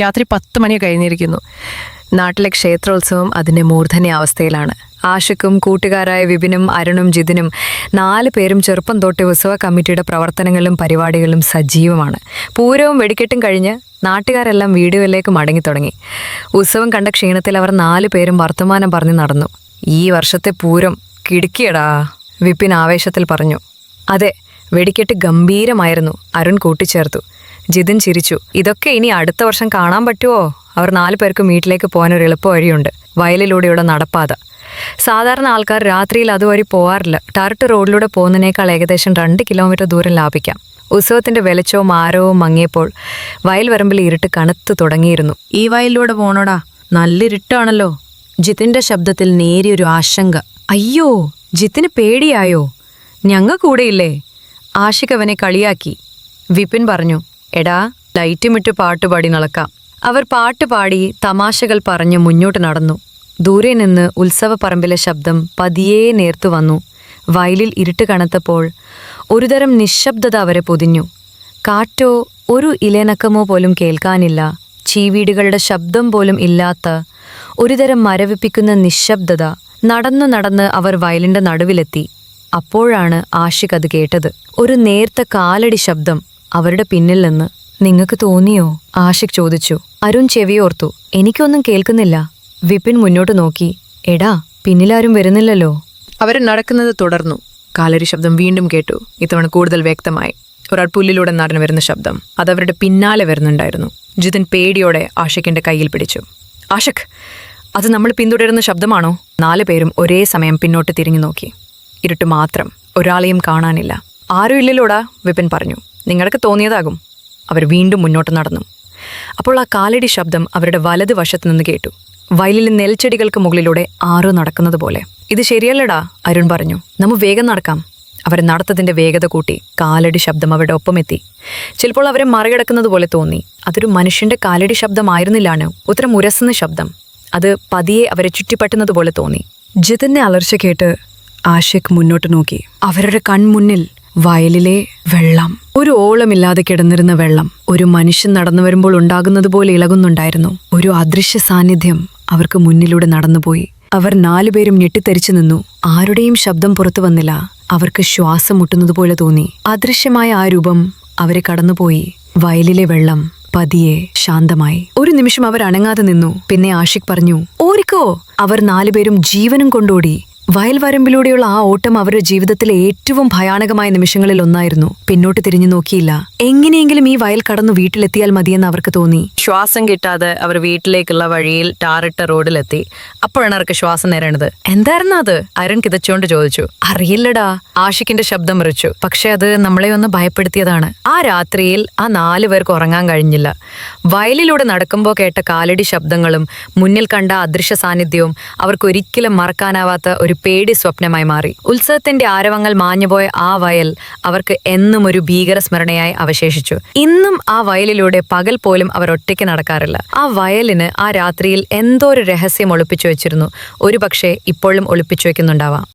രാത്രി പത്ത് മണി കഴിഞ്ഞിരിക്കുന്നു. നാട്ടിലെ ക്ഷേത്രോത്സവം അതിന്റെ മൂർധന്യ അവസ്ഥയിലാണ്. ആഷിക്കും കൂട്ടുകാരായ വിപിനും അരുണും ജിതിനും നാല് പേരും ചെറുപ്പം തൊട്ട് ഉത്സവ കമ്മിറ്റിയുടെ പ്രവർത്തനങ്ങളും പരിപാടികളും സജീവമാണ്. പൂരവും വെടിക്കെട്ടും കഴിഞ്ഞ് നാട്ടുകാരെല്ലാം വീടുകളിലേക്ക് മടങ്ങി തുടങ്ങി ഉത്സവം കണ്ട ക്ഷീണത്തിൽ അവർ നാല് പേരും വർത്തമാനം പറഞ്ഞു നടന്നു. ഈ വർഷത്തെ പൂരം കിടുക്കിയടാ വിപിൻ ആവേശത്തിൽ പറഞ്ഞു. അതെ വെടിക്കെട്ട് ഗംഭീരമായിരുന്നു. അരുൺ കൂട്ടിച്ചേർത്തു. ജിതിൻ ചിരിച്ചു. ഇതൊക്കെ ഇനി അടുത്ത വർഷം കാണാൻ പറ്റുമോ അവർ നാലു പേർക്കും വീട്ടിലേക്ക് പോകാൻ ഒരു എളുപ്പ വഴിയുണ്ട്. വയലിലൂടെയുള്ള നടപ്പാത. സാധാരണ ആൾക്കാർ രാത്രിയിൽ അതുവഴി പോവാറില്ല ടാർട്ട് റോഡിലൂടെ പോകുന്നതിനേക്കാൾ ഏകദേശം രണ്ട് കിലോമീറ്റർ ദൂരം ലാഭിക്കാം. ഉത്സവത്തിന്റെ വെളിച്ചവും മാരവും മങ്ങിയപ്പോൾ വയൽ വരമ്പിൽ ഇരുട്ട് കനത്തു തുടങ്ങിയിരുന്നു. ഈ വയലിലൂടെ പോണോടാ. നല്ല ഇരുട്ടാണല്ലോ ജിത്തിന്റെ ശബ്ദത്തിൽ നേരിയൊരു ആശങ്ക. അയ്യോ ജിത്തിന് പേടിയായോ? ഞങ്ങ കൂടെയില്ലേ ആഷിക് അവനെ കളിയാക്കി. വിപിൻ പറഞ്ഞു എടാ ലൈറ്റുമിട്ട് പാട്ടുപാടി നടക്കാം. അവർ പാട്ടുപാടി തമാശകൾ പറഞ്ഞ് മുന്നോട്ട് നടന്നു. ദൂരെ നിന്ന് ഉത്സവപ്പറമ്പിലെ ശബ്ദം പതിയെ നേർത്തു വന്നു. വയലിൽ ഇരുട്ട് കണത്തപ്പോൾ ഒരുതരം നിശബ്ദത അവരെ പൊതിഞ്ഞു. കാറ്റോ ഒരു ഇലനക്കമോ പോലും കേൾക്കാനില്ല. ചീവീടുകളുടെ ശബ്ദം പോലും ഇല്ലാത്ത ഒരുതരം മരവിപ്പിക്കുന്ന നിശബ്ദത നടന്നു നടന്ന് അവർ വയലിന്റെ നടുവിലെത്തി. അപ്പോഴാണ് ആഷിഖ് അത് കേട്ടത്. ഒരു നേർത്ത കാലടി ശബ്ദം അവരുടെ പിന്നിൽ നിന്ന് നിങ്ങൾക്ക് തോന്നിയോ? ആഷിഖ് ചോദിച്ചു. അരുൺ ചെവിയോർത്തു എനിക്കൊന്നും കേൾക്കുന്നില്ല. വിപിൻ മുന്നോട്ട് നോക്കി. എടാ പിന്നിലാരും വരുന്നില്ലല്ലോ. അവർ നടക്കുന്നത് തുടർന്നു. കാലരി ശബ്ദം വീണ്ടും കേട്ടു. ഇത്തവണ കൂടുതൽ വ്യക്തമായി. ഒരാൾ പുല്ലിലൂടെ നടന്നു വരുന്ന ശബ്ദം അതവരുടെ പിന്നാലെ വരുന്നുണ്ടായിരുന്നു. ജിതിൻ പേടിയോടെ ആഷിഖിന്റെ കയ്യിൽ പിടിച്ചു. ആഷിഖ് അത് നമ്മൾ പിന്തുടരുന്ന ശബ്ദമാണോ? നാലു പേരും ഒരേ സമയം പിന്നോട്ട് തിരിഞ്ഞു നോക്കി. ഇരുട്ട് മാത്രം ഒരാളെയും കാണാനില്ല. ആരും ഇല്ലല്ലോടാ വിപിൻ പറഞ്ഞു. നിങ്ങൾക്ക് തോന്നിയതാകും. അവർ വീണ്ടും മുന്നോട്ട് നടന്നു. അപ്പോൾ ആ കാലടി ശബ്ദം അവരുടെ വലത് വശത്തു നിന്ന് കേട്ടു. വയലിലെ നെൽച്ചെടികൾക്ക് മുകളിലൂടെ ആരോ നടക്കുന്നത് പോലെ. ഇത് ശരിയല്ലടാ അരുൺ പറഞ്ഞു. നമുക്ക് വേഗം നടക്കാം. അവർ നടത്തതിന്റെ വേഗത കൂട്ടി കാലടി ശബ്ദം അവരുടെ ഒപ്പം എത്തി. ചിലപ്പോൾ അവരെ മറികടക്കുന്നത് പോലെ തോന്നി. അതൊരു മനുഷ്യന്റെ കാലടി ശബ്ദമായിരുന്നില്ലാണ് ഉത്തരം ഉരസുന്ന ശബ്ദം. അത് പതിയെ അവരെ ചുറ്റിപ്പറ്റുന്നത് പോലെ തോന്നി. ജിതിന്റെ അലർച്ച കേട്ട് ആഷിഖ് മുന്നോട്ട് നോക്കി. അവരുടെ കൺമുന്നിൽ വയലിലെ വെള്ളം. ഒരു ഓളമില്ലാതെ കിടന്നിരുന്ന വെള്ളം. ഒരു മനുഷ്യൻ നടന്നു വരുമ്പോൾ ഉണ്ടാകുന്നത് പോലെ ഇളകുന്നുണ്ടായിരുന്നു. ഒരു അദൃശ്യ സാന്നിധ്യം അവർക്ക് മുന്നിലൂടെ നടന്നുപോയി. അവർ നാലുപേരും ഞെട്ടിത്തെരിച്ചു നിന്നു. ആരുടെയും ശബ്ദം പുറത്തു വന്നില്ല. അവർക്ക് ശ്വാസം മുട്ടുന്നത് പോലെ തോന്നി. അദൃശ്യമായ ആ രൂപം അവരെ കടന്നുപോയി. വയലിലെ വെള്ളം പതിയെ ശാന്തമായി. ഒരു നിമിഷം അവർ അണങ്ങാതെ നിന്നു. പിന്നെ ആഷിഖ് പറഞ്ഞു ഓരിക്കോ അവർ നാലുപേരും ജീവനും കൊണ്ടോടി. വയൽവരമ്പിലൂടെയുള്ള ആ ഓട്ടം അവരുടെ ജീവിതത്തിലെ ഏറ്റവും ഭയാനകമായ നിമിഷങ്ങളിൽ ഒന്നായിരുന്നു. പിന്നോട്ട് തിരിഞ്ഞു നോക്കിയില്ല. എങ്ങനെയെങ്കിലും ഈ വയൽ കടന്നു വീട്ടിലെത്തിയാൽ മതിയെന്ന് അവർക്ക് തോന്നി. ശ്വാസം കിട്ടാതെ അവർ വീട്ടിലേക്കുള്ള വഴിയിൽ ടാറിട്ട റോഡിലെത്തി. അപ്പോഴാണ് അവർക്ക് ശ്വാസം നേരണത് എന്തായിരുന്നു അത്? അരുൺ കിതച്ചുകൊണ്ട് ചോദിച്ചു. അറിയില്ലടാ. ആഷിക്കിന്റെ ശബ്ദം മുറിച്ചു. പക്ഷെ അത് നമ്മളെ ഒന്ന് ഭയപ്പെടുത്തിയതാണ്. ആ രാത്രിയിൽ ആ നാലു പേർക്ക് ഉറങ്ങാൻ കഴിഞ്ഞില്ല. വയലിലൂടെ നടക്കുമ്പോൾ കേട്ട കാലടി ശബ്ദങ്ങളും മുന്നിൽ കണ്ട അദൃശ്യ സാന്നിധ്യവും അവർക്ക് ഒരിക്കലും മറക്കാനാവാത്ത ഒരു പേടി സ്വപ്നമായി മാറി. ഉത്സവത്തിന്റെ ആരവങ്ങൾ മാഞ്ഞുപോയ ആ വയൽ അവർക്ക് എന്നും ഒരു ഭീകര സ്മരണയായി അവശേഷിച്ചു. ഇന്നും ആ വയലിലൂടെ പകൽ പോലും അവർ ഒറ്റയ്ക്ക് നടക്കാറില്ല. ആ വയലിന് ആ രാത്രിയിൽ എന്തോ ഒരു രഹസ്യം ഒളിപ്പിച്ചു വെച്ചിരുന്നു. ഒരുപക്ഷെ ഇപ്പോഴും ഒളിപ്പിച്ചു വെക്കുന്നുണ്ടാവാം.